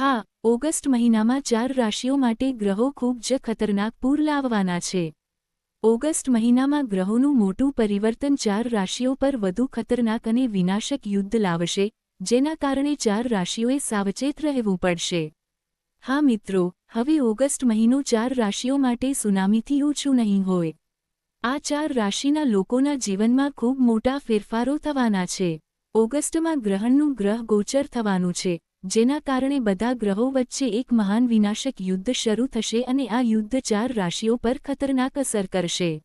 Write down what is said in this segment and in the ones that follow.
હા, ઓગસ્ટ મહિનામાં ચાર રાશિઓ માટે ગ્રહો ખૂબ જ ખતરનાક પૂર લાવવાના છે. ઓગસ્ટ મહિનામાં ગ્રહોનું મોટું પરિવર્તન ચાર રાશિઓ પર વધુ ખતરનાક અને વિનાશક યુદ્ધ લાવશે, જેના કારણે ચાર રાશિઓએ સાવચેત રહેવું પડશે. હા મિત્રો, હવે ઓગસ્ટ મહિનો ચાર રાશિઓ માટે સુનામીથી ઓછું નહીં હોય. આ ચાર રાશિના લોકોના જીવનમાં ખૂબ મોટા ફેરફારો થવાના છે. ઓગસ્ટમાં ગ્રહણનું ગ્રહ ગોચર થવાનું છે. જેના કારણે બધા ગ્રહો વચ્ચે એક મહાન વિનાશક યુદ્ધ શરૂ થશે અને આ યુદ્ધ ચાર રાશિઓ પર ખતરનાક અસર કરશે.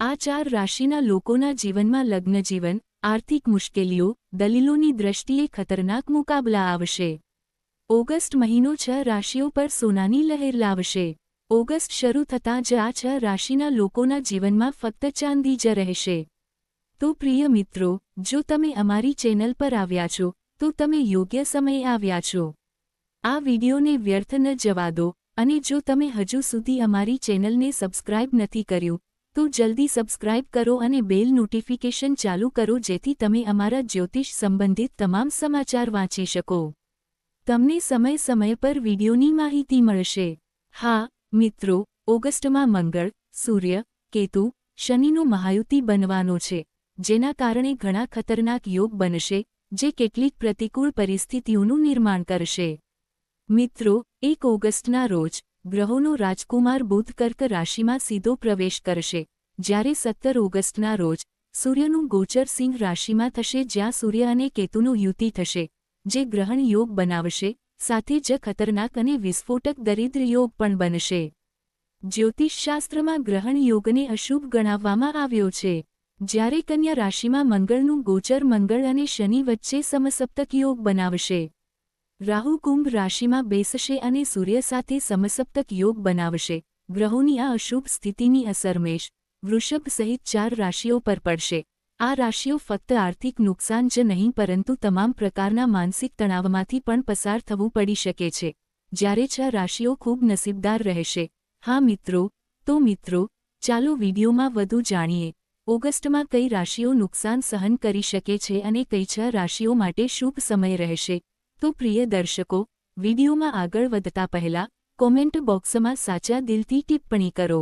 આ ચાર રાશિના લોકોના જીવનમાં લગ્નજીવન આર્થિક મુશ્કેલીઓ, દલીલોની દ્રષ્ટિએ ખતરનાક મુકાબલા આવશે. ઓગસ્ટ મહિનો છ રાશિઓ પર સોનાની લહેર લાવશે. ઓગસ્ટ શરૂ થતાં જ આ છ રાશિના લોકોના જીવનમાં ફક્ત ચાંદી જ રહેશે. તો પ્રિય મિત્રો, જો તમે અમારી ચેનલ પર આવ્યા છો તો તમે યોગ્ય સમયે આવ્યા છો. આ વિડીયોને વ્યર્થ ન જવા દો અને જો તમે હજુ સુધી અમારી ચેનલને સબસ્ક્રાઇબ નથી કર્યું, તો જલ્દી સબસ્ક્રાઇબ કરો અને બેલ નોટિફિકેશન ચાલુ કરો જેથી તમે અમારા જ્યોતિષ સંબંધિત તમામ સમાચાર વાંચી શકો. તમને સમય સમય પર વિડીયોની માહિતી મળશે. હા, મિત્રો, ઓગસ્ટમાં મંગળ, સૂર્ય, કેતુ, શનિનો મહાયુતિ બનવાનો છે, જેના કારણે ઘણા ખતરનાક યોગ બનશે જે કેટલીક પ્રતિકૂળ પરિસ્થિતિઓનું નિર્માણ કરશે. મિત્રો, એક ઓગસ્ટના રોજ, ગ્રહોનો રાજકુમાર બુધ કર્ક રાશિમાં સીધો પ્રવેશ કરશે, જ્યારે સત્તર ઓગસ્ટના રોજ, સૂર્યનું ગોચર સિંહ રાશિમાં થશે જ્યાં સૂર્ય અને કેતુનું યુતિ થશે, જે ગ્રહણ યોગ બનાવશે, સાથે જ ખતરનાક અને વિસ્ફોટક દરિદ્ર યોગ પણ બનશે. જ્યોતિષશાસ્ત્રમાં ગ્રહણ યોગને અશુભ ગણાવવામાં આવ્યો છે. જ્યારે કન્યા રાશિમાં મંગળનું ગોચર મંગળ અને શનિ વચ્ચે સમસપ્તક યોગ બનાવશે. રાહુ કુંભ રાશિમાં બેસશે અને સૂર્ય સાથે સમસપ્તક યોગ બનાવશે. ગ્રહોની આ અશુભ સ્થિતિની અસર મેષ, વૃષભ સહિત ચાર રાશિઓ પર પડશે. આ રાશિઓ ફક્ત આર્થિક નુકસાન જ નહીં, પરંતુ તમામ પ્રકારના માનસિક તણાવમાંથી પણ પસાર થવું પડી શકે છે. જ્યારે છ રાશિઓ ખૂબ નસીબદાર રહેશે. હા મિત્રો, તો મિત્રો, ચાલો વિડીયોમાં વધુ જાણીએ. ઓગસ્ટમાં કઈ રાશિઓ નુકસાન સહન કરી શકે છે અને કઈ છ રાશિઓ માટે શુભ સમય રહેશે? તો પ્રિય દર્શકો, વિડીયોમાં આગળ વધતા પહેલા, કોમેન્ટ બોક્સમાં સાચા દિલથી ટિપ્પણી કરો.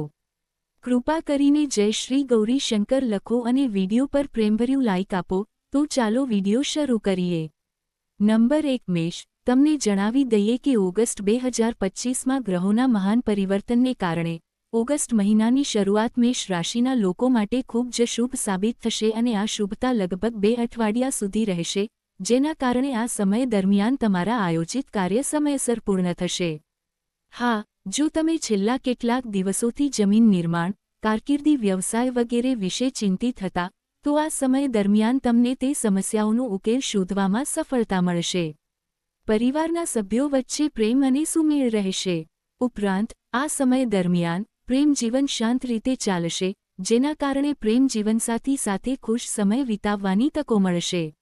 કૃપા કરીને જય શ્રી ગૌરી શંકર લખો અને વીડિયો પર પ્રેમભર્યું લાઇક આપો, તો ચાલો વીડિયો શરૂ કરીએ. નંબર એક, મેષ. તમને જણાવી દઈએ કે ઓગસ્ટ બે હજાર પચ્ચીસમાં ગ્રહોના મહાન પરિવર્તનને કારણે ઓગસ્ટ મહિનાની શરૂઆત મેષ રાશિના લોકો માટે ખૂબ જ શુભ સાબિત થશે અને આ શુભતા લગભગ બે અઠવાડિયા સુધી રહેશે, જેના કારણે આ સમય દરમિયાન તમારા આયોજિત કાર્ય સમયસર પૂર્ણ થશે. હા, જો તમે છેલ્લા કેટલાક દિવસોથી જમીન નિર્માણ, કારકિર્દી વ્યવસાય વગેરે વિશે ચિંતિત હતા, તો આ સમય દરમિયાન તમને તે સમસ્યાઓનો ઉકેલ શોધવામાં સફળતા મળશે. પરિવારના સભ્યો વચ્ચે પ્રેમ અને સુમેળ રહેશે. ઉપરાંત, આ સમય દરમિયાન પ્રેમ જીવન શાંત રીતે ચાલશે, જેના કારણે પ્રેમ જીવનસાથી સાથે ખુશ સમય વિતાવવાની તકો મળશે.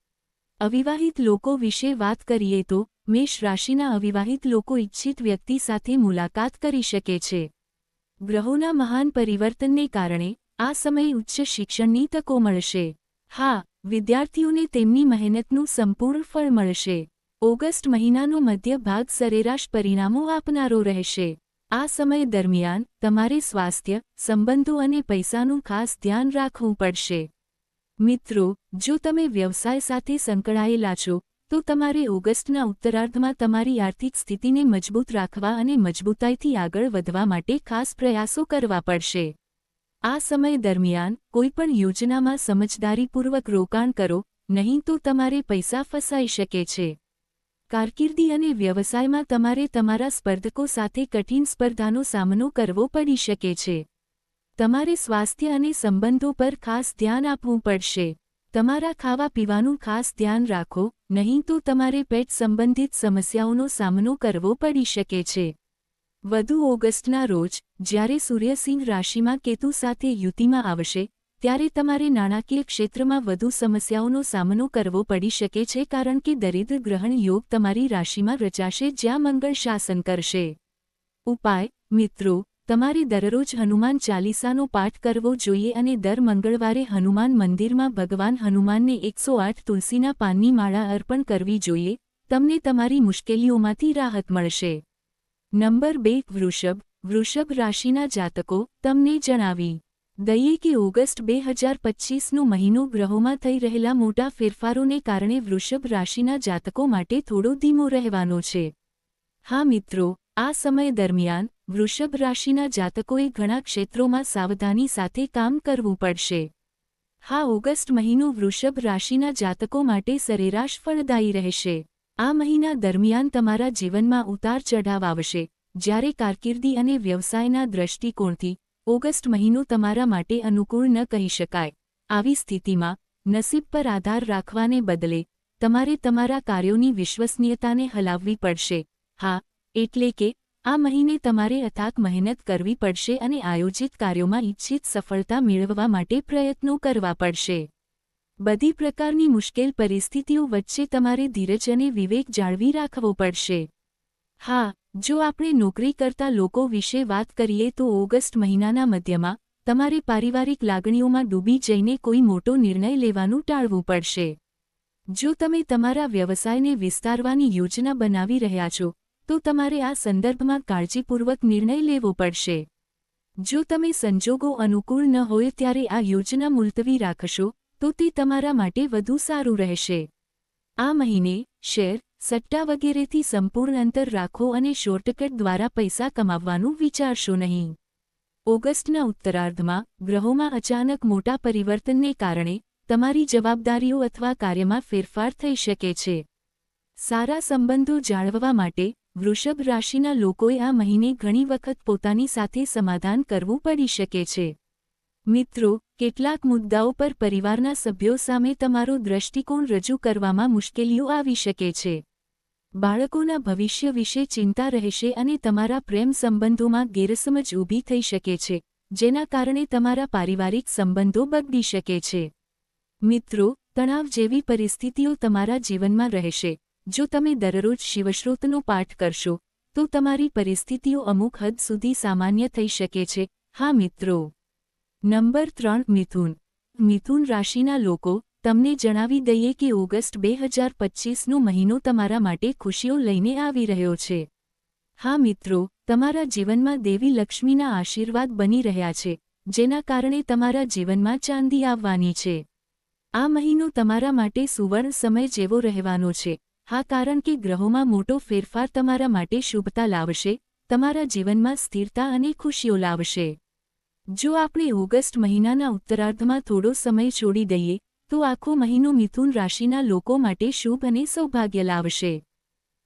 અવિવાહિત લોકો વિશે વાત કરીએ તો, મેષ રાશિના અવિવાહિત લોકો ઇચ્છિત વ્યક્તિ સાથે મુલાકાત કરી શકે છે. ગ્રહોના મહાન પરિવર્તનને કારણે, આ સમય ઉચ્ચ શિક્ષણની તકો મળશે. હા, વિદ્યાર્થીઓને તેમની મહેનતનું સંપૂર્ણ ફળ મળશે. ઓગસ્ટ મહિનાનો મધ્ય ભાગ સરેરાશ પરિણામો આપનારો રહેશે. આ સમય દરમિયાન તમારે સ્વાસ્થ્ય, સંબંધો અને પૈસાનું ખાસ ધ્યાન રાખવું પડશે. મિત્રો, જો તમે વ્યવસાય સાથે સંકળાયેલા છો, તો તમારે ઓગસ્ટના ઉત્તરાર્ધમાં તમારી આર્થિક સ્થિતિને મજબૂત રાખવા અને મજબૂતાઈથી આગળ વધવા માટે ખાસ પ્રયાસો કરવા પડશે. આ સમય દરમિયાન કોઈપણ યોજનામાં સમજદારીપૂર્વક રોકાણ કરો, નહીં તો તમારે પૈસા ફસાઈ શકે છે. કારકિર્દી અને વ્યવસાયમાં તમારે તમારા સ્પર્ધકો સાથે કઠિન સ્પર્ધાનો સામનો કરવો પડી શકે છે. તમારે સ્વાસ્થ્ય અને સંબંધો પર ખાસ ધ્યાન આપવું પડશે. તમારા ખાવા પીવાનું ખાસ ધ્યાન રાખો, નહીં તો તમારે પેટ સંબંધિત સમસ્યાઓનો સામનો કરવો પડી શકે છે. વધુ ઓગસ્ટના રોજ, જ્યારે સૂર્યસિંહ રાશિમાં કેતુ સાથે યુતિમાં આવશે ત્યારે તમારે નાણાકીય ક્ષેત્રમાં વધુ સમસ્યાઓનો સામનો કરવો પડી શકે છે કારણ કે દરિદ્ર ગ્રહણ યોગ તમારી રાશિમાં રચાશે જ્યાં મંગળ શાસન કરશે. ઉપાય, મિત્રો, તમારે દરરોજ હનુમાન ચાલીસાનો પાઠ કરવો જોઈએ અને દર મંગળવારે હનુમાન મંદિરમાં ભગવાન હનુમાનને એકસો આઠ તુલસીના પાનની માળા અર્પણ કરવી જોઈએ, તમને તમારી મુશ્કેલીઓમાંથી રાહત મળશે. નંબર બે, વૃષભ વૃષભ રાશિના જાતકો, તમને જણાવી. દઈએ કે ઓગસ્ટ બે હજાર પચ્ચીસનું મહિનો ગ્રહોમાં થઈ રહેલા મોટા ફેરફારોને કારણે વૃષભ રાશિના જાતકો માટે થોડો ધીમો રહેવાનો છે. હા મિત્રો, આ સમય દરમિયાન વૃષભ રાશિના જાતકોએ ઘણા ક્ષેત્રોમાં સાવધાની સાથે કામ કરવું પડશે. હા ઓગસ્ટ મહિનો વૃષભ રાશિના જાતકો માટે સરેરાશ ફળદાયી રહેશે. આ મહિના દરમિયાન તમારા જીવનમાં ઉતાર ચઢાવ આવશે. જ્યારે કારકિર્દી અને વ્યવસાયના દૃષ્ટિકોણથી ઓગસ્ટ મહિનો તમારા માટે અનુકૂળ ન કહી શકાય. આવી સ્થિતિમાં નસીબ પર આધાર રાખવાને બદલે તમારે તમારા કાર્યોની વિશ્વસનીયતાને હલાવવી પડશે. હા, એટલે કે આ મહિને તમારે અથાક મહેનત કરવી પડશે અને આયોજિત કાર્યોમાં ઇચ્છિત સફળતા મેળવવા માટે પ્રયત્નો કરવા પડશે. બધી પ્રકારની મુશ્કેલ પરિસ્થિતિઓ વચ્ચે તમારે ધીરજ અને વિવેક જાળવી રાખવો પડશે. હા જો આપણે નોકરી કરતા લોકો વિશે વાત કરીએ તો ઓગસ્ટ મહિનાના મધ્યમાં તમારે પારિવારિક લાગણીઓમાં ડૂબી જઈને કોઈ મોટો નિર્ણય લેવાનું ટાળવું પડશે. જો તમે તમારા વ્યવસાયને વિસ્તારવાની યોજના બનાવી રહ્યા છો, તો તમારે આ સંદર્ભમાં કાળજીપૂર્વક નિર્ણય લેવો પડશે. જો તમે સંજોગો અનુકૂળ ન હોય ત્યારે આ યોજના મુલતવી રાખશો, તો તે તમારા માટે વધુ સારું રહેશે. આ મહિને શેર સટ્ટા વગેરેથી સંપૂર્ણ અંતર રાખો અને શોર્ટકટ દ્વારા પૈસા કમાવવાનું વિચારશો નહીં. ઓગસ્ટના ઉત્તરાર્ધમાં ગ્રહોમાં અચાનક મોટા પરિવર્તનને કારણે તમારી જવાબદારીઓ અથવા કાર્યમાં ફેરફાર થઈ શકે છે. સારા સંબંધો જાળવવા માટે વૃષભ રાશિના લોકોએ આ મહિને ઘણી વખત પોતાની સાથે સમાધાન કરવું પડી શકે છે. મિત્રો કેટલાક મુદ્દાઓ પર પરિવારના સભ્યો સામે તમારો દ્રષ્ટિકોણ રજૂ કરવામાં મુશ્કેલીઓ આવી શકે છે. બાળકોના ભવિષ્ય વિશે ચિંતા રહેશે અને તમારા પ્રેમ સંબંધોમાં ગેરસમજ ઊભી થઈ શકે છે, જેના કારણે તમારા પારિવારિક સંબંધો બગડી શકે છે. મિત્રો, તણાવ જેવી પરિસ્થિતિઓ તમારા જીવનમાં રહેશે. જો તમે દરરોજ શિવશ્રોતનો પાઠ કરશો, તો તમારી પરિસ્થિતિઓ અમુક હદ સુધી સામાન્ય થઈ શકે છે. હા મિત્રો. નંબર ત્રણ, મિથુન. મિથુન રાશિના લોકો, તમને જણાવી દઈએ કે ઓગસ્ટ બે હજાર પચ્ચીસનો મહિનો તમારા માટે ખુશીઓ લઈને આવી રહ્યો છે. હા મિત્રો, તમારા જીવનમાં દેવી લક્ષ્મીના આશીર્વાદ બની રહ્યા છે, જેના કારણે તમારા જીવનમાં ચાંદી આવવાની છે. આ મહિનો તમારા માટે સુવર્ણ સમય જેવો રહેવાનો છે. હા, કારણ કે ગ્રહોમાં મોટો ફેરફાર તમારા માટે શુભતા લાવશે, તમારા જીવનમાં સ્થિરતા અને ખુશીઓ લાવશે. જો આપણે ઓગસ્ટ મહિનાના ઉત્તરાર્ધમાં થોડો સમય છોડી દઈએ, તો આખો મહિનો મિથુન રાશિના લોકો માટે શુભ અને સૌભાગ્ય લાવશે.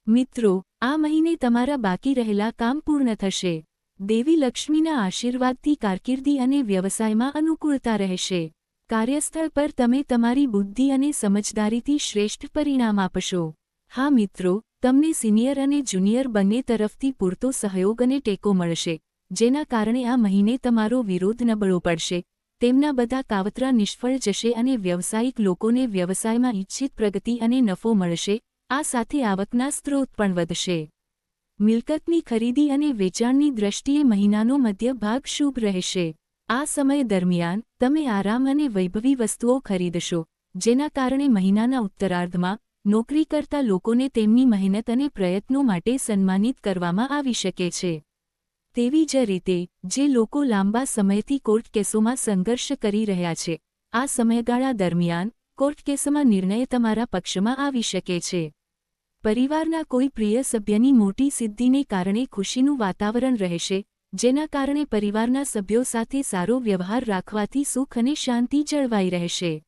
મિત્રો, આ મહિને તમારા બાકી રહેલા કામ પૂર્ણ થશે. દેવી લક્ષ્મીના આશીર્વાદથી કારકિર્દી અને વ્યવસાયમાં અનુકૂળતા રહેશે. કાર્યસ્થળ પર તમે તમારી બુદ્ધિ અને સમજદારીથી શ્રેષ્ઠ પરિણામ આપશો. હા મિત્રો, તમને સિનિયર અને જુનિયર બંને તરફથી પૂરતો સહયોગ અને ટેકો મળશે. જેના કારણે આ મહિને તમારો વિરોધ નબળો પડશે. તેમના બધા કાવતરા નિષ્ફળ જશે અને વ્યવસાયિક લોકોને વ્યવસાયમાં ઇચ્છિત પ્રગતિ અને નફો મળશે. આ સાથે આવકના સ્ત્રોત પણ વધશે. મિલકતની ખરીદી અને વેચાણની દ્રષ્ટિએ મહિનાનો મધ્ય ભાગ શુભ રહેશે. આ સમય દરમિયાન તમે આરામ અને વૈભવી વસ્તુઓ ખરીદશો, જેના કારણે મહિનાના ઉત્તરાર્ધમાં નોકરી કરતા લોકોને તેમની મહેનત અને પ્રયત્નો માટે સન્માનિત કરવામાં આવી શકે છે. તેવી જ રીતે, જે લોકો લાંબા સમયથી કોર્ટ કેસોમાં સંઘર્ષ કરી રહ્યા છે, આ સમયગાળા દરમિયાન, કોર્ટ કેસમાં નિર્ણય તમારા પક્ષમાં આવી શકે છે. પરિવારના કોઈ પ્રિય સભ્યની મોટી સિદ્ધિને કારણે ખુશીનું વાતાવરણ રહેશે, જેના કારણે પરિવારના સભ્યો સાથે સારો વ્યવહાર રાખવાથી સુખ અને શાંતિ જળવાઈ રહેશે.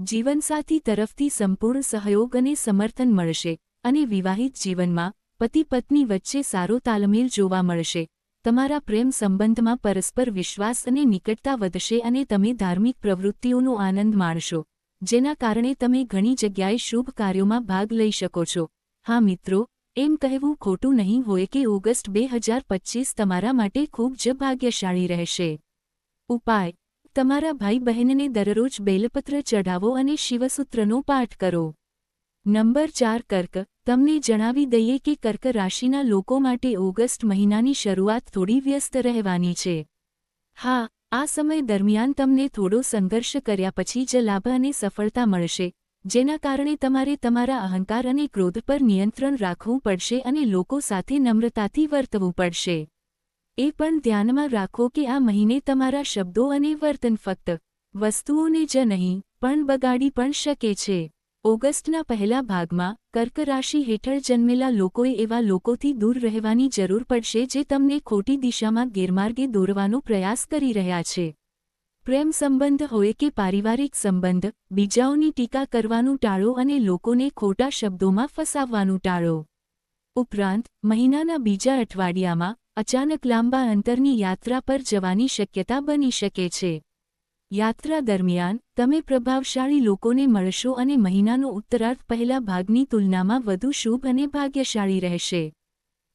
જીવનસાથી તરફથી સંપૂર્ણ સહયોગ અને સમર્થન મળશે, અને વિવાહિત જીવનમાં પતિ પત્ની વચ્ચે સારો તાલમેલ જોવા મળશે. તમારા પ્રેમ સંબંધમાં પરસ્પર વિશ્વાસ અને નિકટતા વધશે અને તમે ધાર્મિક પ્રવૃત્તિઓનો આનંદ માણશો, જેના કારણે તમે ઘણી જગ્યાએ શુભ કાર્યોમાં ભાગ લઈ શકો છો. હા મિત્રો, એમ કહેવું ખોટું નહીં હોય કે ઓગસ્ટ બે હજાર પચ્ચીસ તમારા માટે ખૂબ જ ભાગ્યશાળી રહેશે. ઉપાય, તમારા ભાઈ બહેનને દરરોજ બેલપત્ર ચઢાવો અને શિવસૂત્રનો પાઠ કરો. નંબર ચાર કર્ક, તમને જણાવી દઈએ કે કર્ક રાશિના લોકો માટે ઓગસ્ટ મહિનાની શરૂઆત થોડી વ્યસ્ત રહેવાની છે. હા, આ સમય દરમિયાન તમને થોડો સંઘર્ષ કર્યા પછી જ લાભ અને સફળતા મળશે, જેના કારણે તમારે તમારા અહંકાર અને ક્રોધ પર નિયંત્રણ રાખવું પડશે અને લોકો સાથે નમ્રતાથી વર્તવું પડશે. એ પણ ધ્યાનમાં રાખો કે આ મહિને તમારા શબ્દો અને વર્તન ફક્ત વસ્તુઓને જ નહીં, પણ બગાડી પણ શકે છે. ઓગસ્ટના પહેલા ભાગમાં, કર્ક રાશિ હેઠળ જન્મેલા લોકોએ એવા લોકોથી દૂર રહેવાની જરૂર પડશે જે તમને ખોટી દિશામાં ગેરમાર્ગે દોરવાનો પ્રયાસ કરી રહ્યા છે. પ્રેમ સંબંધ હોય કે પારિવારિક સંબંધ, બીજાઓની ટીકા કરવાનું ટાળો અને લોકોને ખોટા શબ્દોમાં ફસાવવાનું ટાળો. ઉપરાંત, મહિનાના બીજા અઠવાડિયામાં, અચાનક લાંબા અંતરની યાત્રા પર જવાની શક્યતા બની શકે છે. યાત્રા દરમિયાન, તમે પ્રભાવશાળી લોકોને મળશો અને મહિનાનો ઉત્તરાર્ધ પહેલા ભાગની તુલનામાં વધુ શુભ અને ભાગ્યશાળી રહેશે.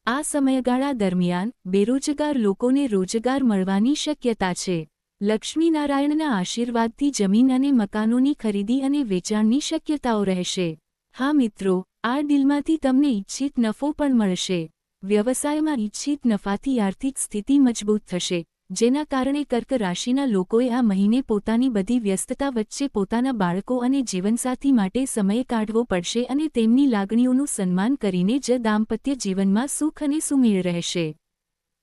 આ સમયગાળા દરમિયાન, બેરોજગાર લોકોને રોજગાર મળવાની શક્યતા છે. લક્ષ્મીનારાયણના આશીર્વાદથી જમીન અને મકાનોની ખરીદી અને વેચાણની શક્યતાઓ રહેશે. હા મિત્રો, આ ડીલમાંથી તમને ઇચ્છિત નફો પણ મળશે. વ્યવસાયમાં ઇચ્છિત નફાથી આર્થિક સ્થિતિ મજબૂત થશે. જેના કારણે કર્ક રાશિના લોકોએ આ મહિને પોતાની બધી વ્યસ્તતા વચ્ચે પોતાના બાળકો અને જીવનસાથી માટે સમય કાઢવો પડશે અને તેમની લાગણીઓનું સન્માન કરીને જ દાંપત્ય જીવનમાં સુખ અને સુમેળ રહેશે.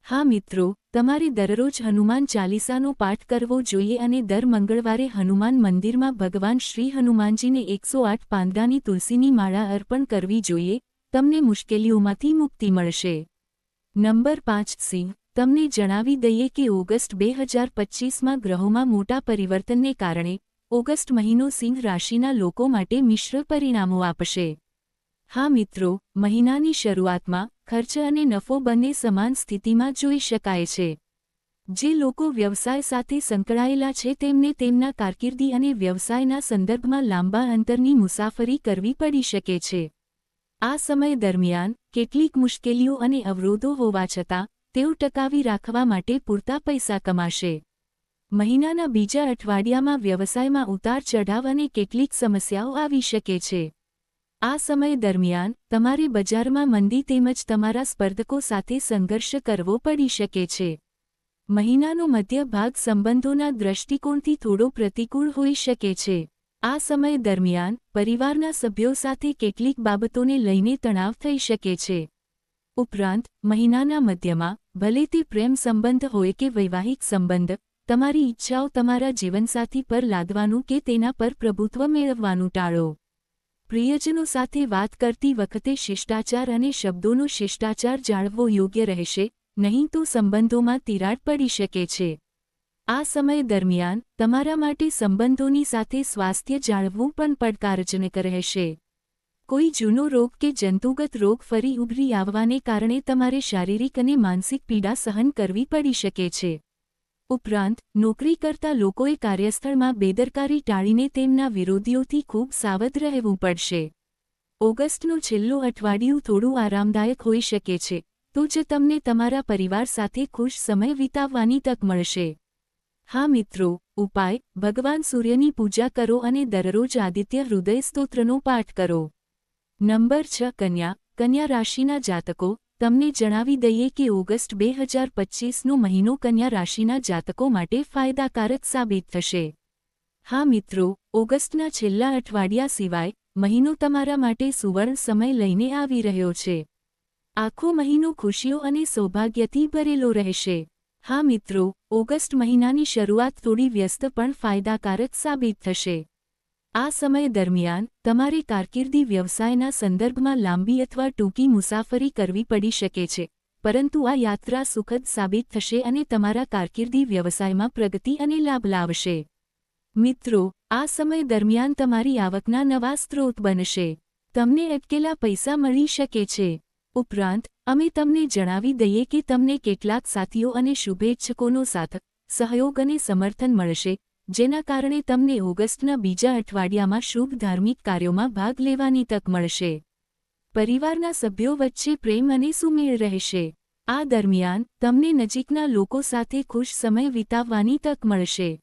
હા મિત્રો, તમારે દરરોજ હનુમાન ચાલીસાનો પાઠ કરવો જોઈએ અને દર મંગળવારે હનુમાન મંદિરમાં ભગવાન શ્રી હનુમાનજીને એકસો આઠ પાંદાની તુલસીની માળા અર્પણ કરવી જોઈએ, તમને મુશ્કેલીઓમાંથી મુક્તિ મળશે. નંબર પાંચ સિંહ તમને જણાવી દઈએ કે ઓગસ્ટ બે હજાર પચ્ચીસમાં ગ્રહોમાં મોટા પરિવર્તનને કારણે ઓગસ્ટ મહિનો સિંહ રાશિના લોકો માટે મિશ્ર પરિણામો આપશે. હા મિત્રો, મહિનાની શરૂઆતમાં ખર્ચ અને નફો બંને સમાન સ્થિતિમાં જોઈ શકાય છે. જે લોકો વ્યવસાય સાથે સંકળાયેલા છે તેમને તેમના કારકિર્દી અને વ્યવસાયના સંદર્ભમાં લાંબા અંતરની મુસાફરી કરવી પડી શકે છે. આ સમય દરમિયાન કેટલીક મુશ્કેલીઓ અને અવરોધો હોવા છતાં તેઓ ટકાવી રાખવા માટે પૂરતા પૈસા કમાશે. મહિનાના બીજા અઠવાડિયામાં વ્યવસાયમાં ઉતાર ચઢાવ કેટલીક સમસ્યાઓ આવી શકે છે. આ સમય દરમિયાન તમારે બજારમાં મંદી તેમજ તમારા સ્પર્ધકો સાથે સંઘર્ષ કરવો પડી શકે છે. મહિનાનો મધ્ય ભાગ સંબંધોના દૃષ્ટિકોણથી થોડો પ્રતિકૂળ હોઈ શકે છે. આ સમય દરમિયાન પરિવારના સભ્યો સાથે કેટલીક બાબતોને લઈને તણાવ થઈ શકે છે. ઉપરાંત, મહિનાના મધ્યમાં ભલે તે પ્રેમ સંબંધ હોય કે વૈવાહિક સંબંધ, તમારી ઈચ્છાઓ તમારા જીવનસાથી પર લાદવાનું કે તેના પર પ્રભુત્વ મેળવવાનું ટાળો. પ્રિયજનો સાથે વાત કરતી વખતે શિષ્ટાચાર અને શબ્દોનો શિષ્ટાચાર જાળવવો યોગ્ય રહેશે, નહીં તો સંબંધોમાં તિરાડ પડી શકે છે. આ સમય દરમિયાન તમારા માટે સંબંધોની સાથે સ્વાસ્થ્ય જાળવવું પણ પડકારજનક રહેશે. કોઈ જૂનો રોગ કે જંતુગત રોગ ફરી ઉભરી આવવાને કારણે તમારે શારીરિક અને માનસિક પીડા સહન કરવી પડી શકે છે. ઉપરાંત, નોકરી કરતા લોકોએ કાર્યસ્થળમાં બેદરકારી ટાળીને તેમના વિરોધીઓથી ખૂબ સાવધ રહેવું પડશે. ઓગસ્ટનું છેલ્લું અઠવાડિયું થોડું આરામદાયક હોઈ શકે છે, તો જ તમને તમારા પરિવાર સાથે ખુશ સમય વિતાવવાની તક મળશે. હા મિત્રો, ઉપાય, ભગવાન સૂર્યની પૂજા કરો અને દરરોજ આદિત્ય હૃદય સ્તોત્રનો પાઠ કરો. નંબર છ, કન્યા. કન્યા રાશિના જાતકો, તમને જણાવી દઈએ કે ઓગસ્ટ બે હજાર પચીસનો મહિનો કન્યા રાશિના જાતકો માટે ફાયદાકારક સાબિત થશે. હા મિત્રો, ઓગસ્ટના છેલ્લા અઠવાડિયા સિવાય મહિનો તમારા માટે સુવર્ણ સમય લઈને આવી રહ્યો છે. આખો મહિનો ખુશીઓ અને સૌભાગ્યથી ભરેલો રહેશે. હા મિત્રો, ઓગસ્ટ મહિનાની શરૂઆત થોડી વ્યસ્ત પણ ફાયદાકારક સાબિત થશે. આ સમય દરમિયાન, તમારે કારકિર્દી વ્યવસાયના સંદર્ભમાં લાંબી અથવા ટૂંકી મુસાફરી કરવી પડી શકે છે, પરંતુ આ યાત્રા સુખદ સાબિત થશે અને તમારા કારકિર્દી વ્યવસાયમાં પ્રગતિ અને લાભ લાવશે. મિત્રો, આ સમય દરમિયાન તમારી આવકના નવા સ્ત્રોત બનશે, તમને અટકેલા પૈસા મળી શકે છે. ઉપરાંત, અમે તમને જણાવી દઈએ કે તમને કેટલાક સાથીઓ અને શુભેચ્છકોનો સાથ, સહયોગ અને સમર્થન મળશે જેના કારણે તમને ઓગસ્ટના બીજા અઠવાડિયામાં શુભ ધાર્મિક કાર્યોમાં ભાગ લેવાની તક મળશે. પરિવારના સભ્યો વચ્ચે પ્રેમ અને સુમેળ રહેશે. આ દરમિયાન તમને નજીકના લોકો સાથે ખુશ સમય વિતાવવાની તક મળશે.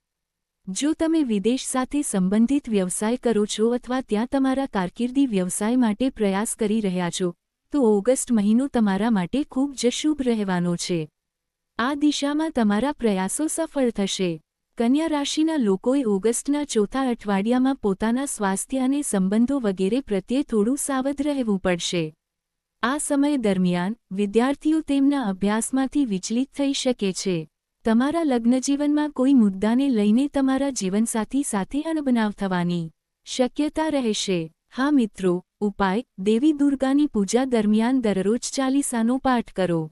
જો તમે વિદેશ સાથે સંબંધિત વ્યવસાય કરો છો અથવા ત્યાં તમારા કારકિર્દી વ્યવસાય માટે પ્રયાસ કરી રહ્યા છો, તો ઓગસ્ટ મહિનો તમારા માટે ખૂબ જ શુભ રહેવાનો છે. આ દિશામાં તમારા પ્રયાસો સફળ થશે. કન્યા રાશિના લોકોએ ઓગસ્ટના ચોથા અઠવાડિયામાં પોતાના સ્વાસ્થ્ય અને સંબંધો વગેરે પ્રત્યે થોડું સાવધ રહેવું પડશે. આ સમય દરમિયાન વિદ્યાર્થીઓ તેમના અભ્યાસમાંથી વિચલિત થઈ શકે છે. તમારા લગ્નજીવનમાં કોઈ મુદ્દાને લઈને તમારા જીવનસાથી સાથે અણબનાવ થવાની શક્યતા રહેશે. હા મિત્રો, ઉપાય, દેવી દુર્ગાની પૂજા દરમિયાન દરરોજ ચાલીસાનો પાઠ કરો.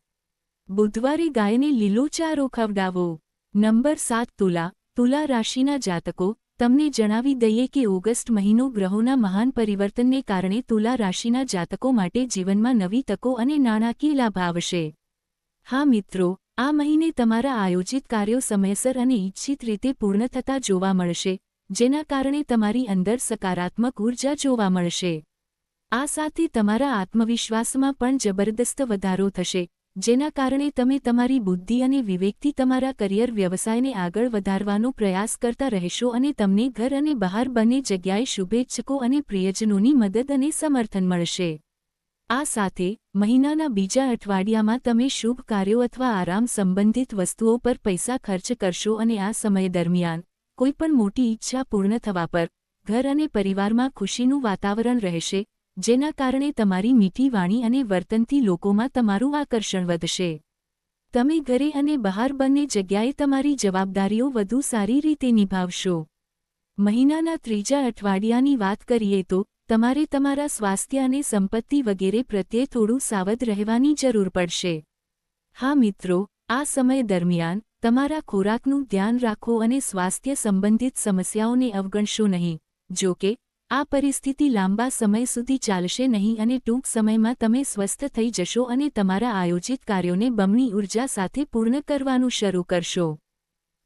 બુધવારે ગાયને લીલો ચારો ખવડાવો. નંબર સાત, તુલા. તુલા રાશિના જાતકો, તમને જણાવી દઈએ કે ઓગસ્ટ મહિનો ગ્રહોના મહાન પરિવર્તનને કારણે તુલા રાશિના જાતકો માટે જીવનમાં નવી તકો અને નાણાકીય લાભ આવશે. હા મિત્રો, આ મહિને તમારા આયોજિત કાર્યો સમયસર અને ઇચ્છિત રીતે પૂર્ણ થતા જોવા મળશે, જેના કારણે તમારી અંદર સકારાત્મક ઊર્જા જોવા મળશે. આ સાથે તમારા આત્મવિશ્વાસમાં પણ જબરદસ્ત વધારો થશે. જેના કારણે તમે તમારી બુદ્ધિ અને વિવેકથી તમારા કરિયર વ્યવસાયને આગળ વધારવાનો પ્રયાસ કરતા રહેશો અને તમને ઘર અને બહાર બંને જગ્યાએ શુભેચ્છકો અને પ્રિયજનોની મદદ અને સમર્થન મળશે. આ સાથે, મહિનાના બીજા અઠવાડિયામાં તમે શુભ કાર્યો અથવા આરામ સંબંધિત વસ્તુઓ પર પૈસા ખર્ચ કરશો અને આ સમય દરમિયાન, કોઈપણ મોટી ઈચ્છા પૂર્ણ થવા પર, ઘર અને પરિવારમાં ખુશીનું વાતાવરણ રહેશે જેના કારણે તમારી મીઠી વાણી અને વર્તનથી લોકોમાં તમારું આકર્ષણ વધશે. તમે ઘરે અને બહાર બંને જગ્યાએ તમારી જવાબદારીઓ વધુ સારી રીતે નિભાવશો. મહિનાના ત્રીજા અઠવાડિયાની વાત કરીએ તો, તમારે તમારા સ્વાસ્થ્ય અને સંપત્તિ વગેરે પ્રત્યે થોડું સાવધ રહેવાની જરૂર પડશે. હા મિત્રો, આ સમય દરમિયાન, તમારા ખોરાકનું ધ્યાન રાખો અને સ્વાસ્થ્ય સંબંધિત સમસ્યાઓને અવગણશો નહીં. જો કે આ પરિસ્થિતિ લાંબા સમય સુધી ચાલશે નહીં અને ટૂંક સમયમાં તમે સ્વસ્થ થઈ જશો અને તમારા આયોજિત કાર્યોને બમણી ઊર્જા સાથે પૂર્ણ કરવાનું શરૂ કરશો.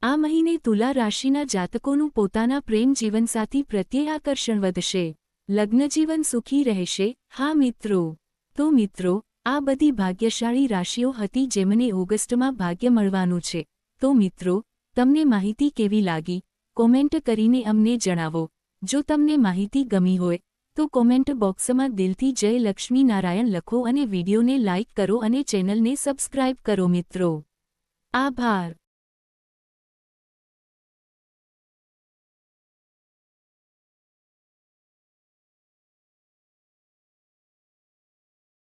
આ મહિને તુલા રાશિના જાતકોનું પોતાના પ્રેમ જીવનસાથી પ્રત્યે આકર્ષણ વધશે. લગ્નજીવન સુખી રહેશે. હા મિત્રો. તો મિત્રો, આ બધી ભાગ્યશાળી રાશિઓ હતી જેમને ઓગસ્ટમાં ભાગ્ય મળવાનું છે. તો મિત્રો, તમને માહિતી કેવી લાગી? કોમેન્ટ કરીને અમને જણાવો. જો તમને માહિતી ગમી હોય, તો કોમેન્ટ બોક્સમાં દિલથી જય લક્ષ્મી નારાયણ લખો અને વિડીયોને લાઇક કરો અને ચેનલને સબસ્ક્રાઇબ કરો મિત્રો. આભાર.